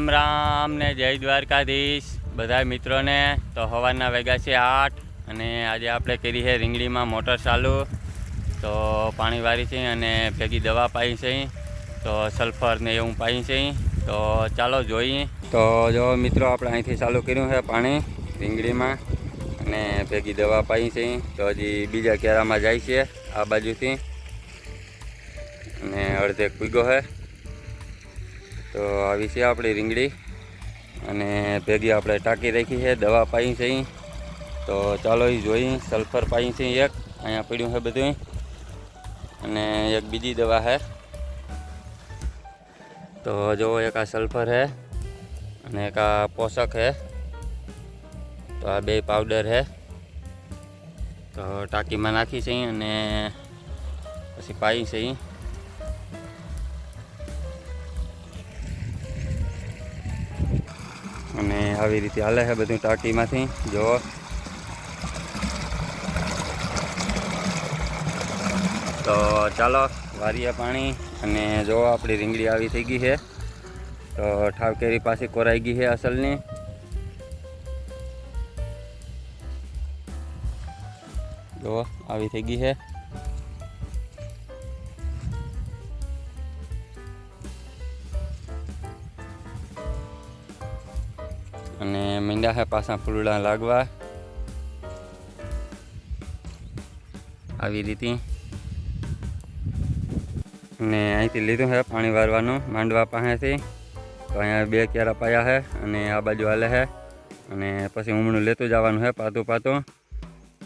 રામ રામ ને જય દ્વારકાધીશ. બધા મિત્રોને તો સવારના વેગા છે આઠ અને આજે આપણે કરી છે રીંગણીમાં મોટર ચાલુ. તો પાણી વારી છે અને ભેગી દવા પાઈ છે. તો સલ્ફર ને એવું પાઈ છે. તો ચાલો જોઈએ. તો જો મિત્રો આપણે અહીંથી ચાલુ કર્યું છે પાણી રીંગણીમાં અને ભેગી દવા પાઈ છે. તો હજી બીજા કેરામાં જાય છે આ બાજુથી. અને અડધે કૂગ્યો છે. તો આવી છે આપણી રીંગડી અને ભેગી આપણે ટાંકી રાખી છે, દવા પાઈ છે. તો ચાલો એ જોઈ સલ્ફર પાઈ છે એક, અહીંયા પડ્યું છે બધું અને એક બીજી દવા છે. તો જો એક આ સલ્ફર છે અને એક આ પોષક છે. તો આ બે પાવડર છે. તો ટાંકીમાં નાખી છે અને પછી પાઈ છે આવી રીતે હાલે છે બધું ટાંકીમાંથી. જો તો ચાલો, વારીએ પાણી અને જો આપણી રીંગડી આવી થઈ ગઈ છે. તો ઠાવકેરી પાસે કોરાઈ ગઈ છે અસલની. જો આવી થઈ ગઈ છે. અને મીંડા છે પાછા ફૂલડા લાગવા. આવી રીતે અને અહીંથી લીધું છે પાણી વારવાનું માંડવા પાસેથી. તો અહીંયા બે ક્યારા પાયા છે અને આ બાજુ હાલે છે અને પછી ઉમણું લેતું જવાનું છે પાતું પાતું.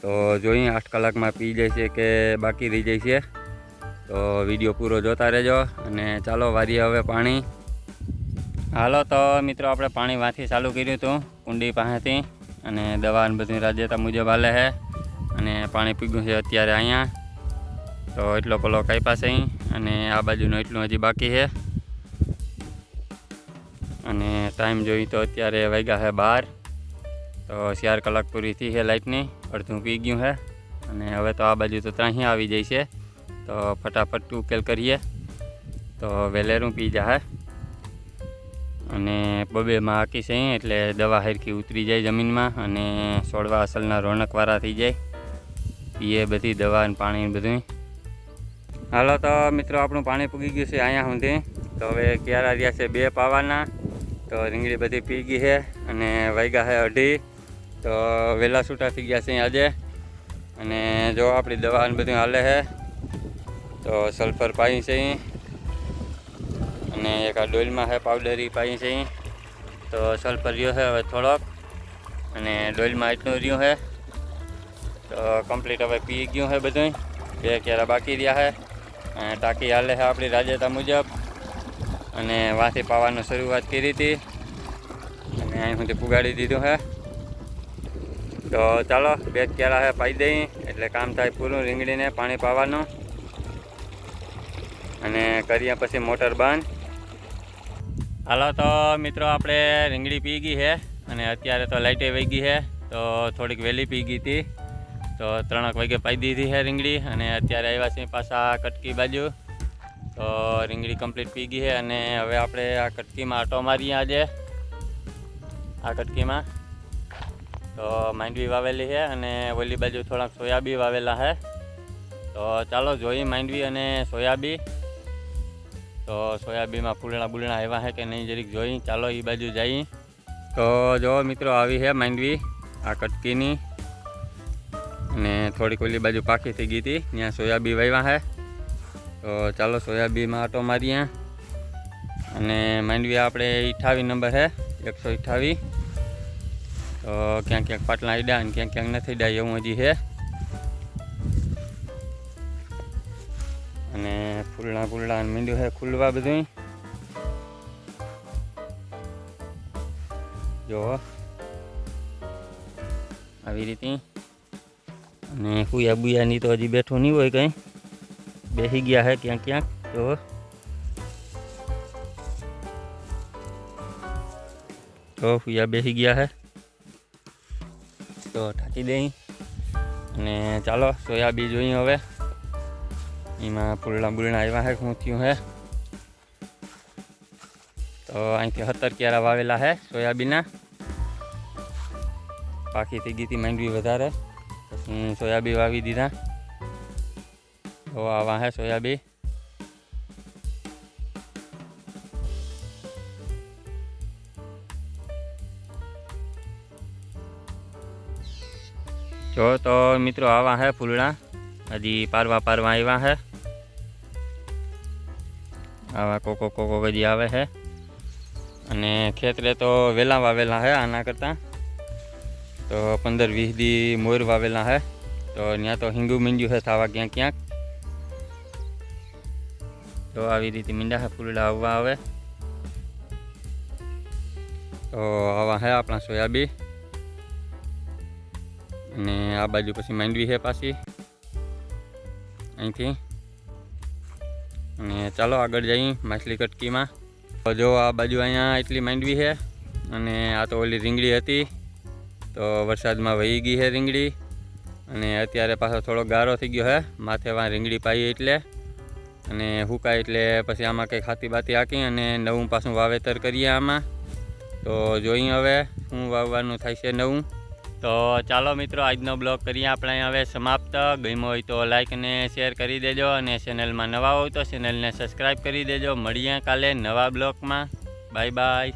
તો જોઈએ આઠ કલાકમાં પી જાય છે કે બાકી રહી જાય છે. તો વીડિયો પૂરો જોતા રહેજો અને ચાલો વારીએ હવે પાણી. હાલો તો મિત્રો, આપણે પાણી વાંથી ચાલુ કર્યું હતું, કુંડી પાસેથી. અને દવા ને બધું રાજ્યતા મુજબ હાલે છે. અને પાણી પીગ્યું છે અત્યારે અહીંયા. તો એટલો પલો કાપ્યા છે અને આ બાજુનું એટલું હજી બાકી છે. અને ટાઈમ જોઈ તો અત્યારે વાગ્યા છે બાર. તો ચાર કલાક પૂરી થઈ છે લાઇટની અડધું પી ગયું છે. અને હવે તો આ બાજુ તો ત્યાં આવી જાય છે. તો ફટાફટ ઉકેલ કરીએ. તો વેલેરું પી જાય અને બબેમાં હાકી છે એટલે દવા હરખી ઉતરી જાય જમીનમાં અને છોડવા અસલના રોનકવાળા થઈ જાય. પીએ બધી દવા અને પાણી બધું હાલો તો મિત્રો, આપણું પાણી પૂગી ગયું છે અહીંયા સુધી. તો હવે ક્યારા રહ્યા છે બે પાવાના. તો રીંગણી બધી પી ગઈ છે અને વાગ્યા છે અઢી. તો વહેલા છૂટા થઈ ગયા છે આજે. અને જો આપણી દવા બધું હાલે છે. તો સલ્ફર પાઈ છે અહીં અને એક આ ડોલમાં છે પાવડરી પાઈ છે તો સલ્ફર રહ્યો છે હવે થોડોક. અને ડોલમાં એટલું રહ્યું છે તો કમ્પ્લીટ હવે પી ગયું છે બધું બે ક્યારા બાકી રહ્યા છે અને ટાંકી હાલે છે આપણી રાજ્યતા મુજબ. અને વાંથી પાવાની શરૂઆત કરી હતી. અને અહીં સુધી પુગાડી દીધું છે તો ચાલો, બે ક્યારા છે પાઈ દઈ. એટલે કામ થાય પૂરું રીંગણીને પાણી પાવાનું. અને કરીએ પછી મોટર બંધ. હાલો તો મિત્રો, આપણે રીંગણી પી ગઈ છે અને અત્યારે તો લાઇટે વહી ગઈ છે. તો થોડીક વહેલી પી ગઈ હતી. તો ત્રણેક વાગે પાઈ દીધી છે રીંગણી અને અત્યારે આવ્યા છીએ પાછા કટકી બાજુ. તો રીંગણી કમ્પ્લીટ પી ગઈ છે અને હવે આપણે આ કટકીમાં આટો મારીએ આજે. આ કટકીમાં. તો માંડવી વાવેલી છે અને ઓલી બાજુ થોડાક સોયાબી વાવેલા છે. તો ચાલો જોઈએ માંડવી અને સોયાબી તો સોયાબીનમાં ફૂલણા બુલણા આવ્યા છે કે નહીં જરીક જોઈ. ચાલો એ બાજુ જઈ. તો જો મિત્રો આવી છે માંડવી, આ કટકીની. અને થોડીક ઓલી બાજુ પાકી થઈ ગઈ હતી, ત્યાં સોયાબી વાવ્યા છે. તો ચાલો સોયાબીમાં આટો મારીએ. અને માંડવી આપણે અઠાવી નંબર છે, એકસો અઠાવી. તો ક્યાંક ક્યાંક પાટલા અડ્યા અને ક્યાંક ક્યાંક નથી ડાય એવું હજી છે. અને ફૂલણા ફૂલણા મીંડ્યું છે ખુલવા બધું જો, આવી રીતે. અને કુયા બુયાની તો હજી બેઠું નહીં હોય કંઈ. બેસી ગયા છે ક્યાંક ક્યાંક, જો. તો ફુયા બેસી ગયા છે તો ઢાંકી દઈ. અને ચાલો સોયાબી જોઈએ હવે. એમાં ફૂલણા બુલણા આવ્યા હે શું થયું છે તો અહીંથી હતર ક્યારા વાવેલા હે સોયાબીનના. પાકી થઈ ગઈ હતી માંડવી વધારે. પછી સોયાબી વાવી દીધા. તો આવા હે સોયાબી. જો તો મિત્રો આવા હે ફૂલડા હજી પારવા પારવા આવ્યા હે. આવા કોકો કોકો બધી આવે છે અને ખેતરે તો વહેલા વાવેલા છે આના કરતાં. તો પંદર વીસ દી મોર વાવેલા છે તો ત્યાં તો હિંગુ મીંડ્યું છે થવા ક્યાંક ક્યાંક. તો આવી રીતે મીંડા છે ફૂલડા આવવા આવે. તો આવા છે આપણા સોયાબી અને આ બાજુ પછી માંડવી છે પાછી. અહીંથી. અને ચાલો આગળ જઈએ માછલી કટકીમાં. તો જો આ બાજુ અહીંયા એટલી માંડવી છે અને આ તો ઓલી રીંગડી હતી. તો વરસાદમાં વહી ગઈ છે રીંગડી અને અત્યારે પાછો થોડો ગારો થઈ ગયો છે. માથે વાં રીંગણી પાઈ એટલે અને હુકાય એટલે પછી આમાં કંઈ ખાતી બાતી હાકી અને નવું પાછું વાવેતર કરીએ આમાં. તો જોઈએ હવે શું વાવવાનું થાય છે નવું. તો ચાલો મિત્રો, આજનો બ્લોગ કરીએ આપણે. હવે સમાપ્ત. ગમ્યો હોય તો લાઈક અને શેર કરી દેજો અને ચેનલમાં નવા હોય તો ચેનલને સબસ્ક્રાઈબ કરી દેજો. મળીએ કાલે નવા બ્લોગમાં. Bye bye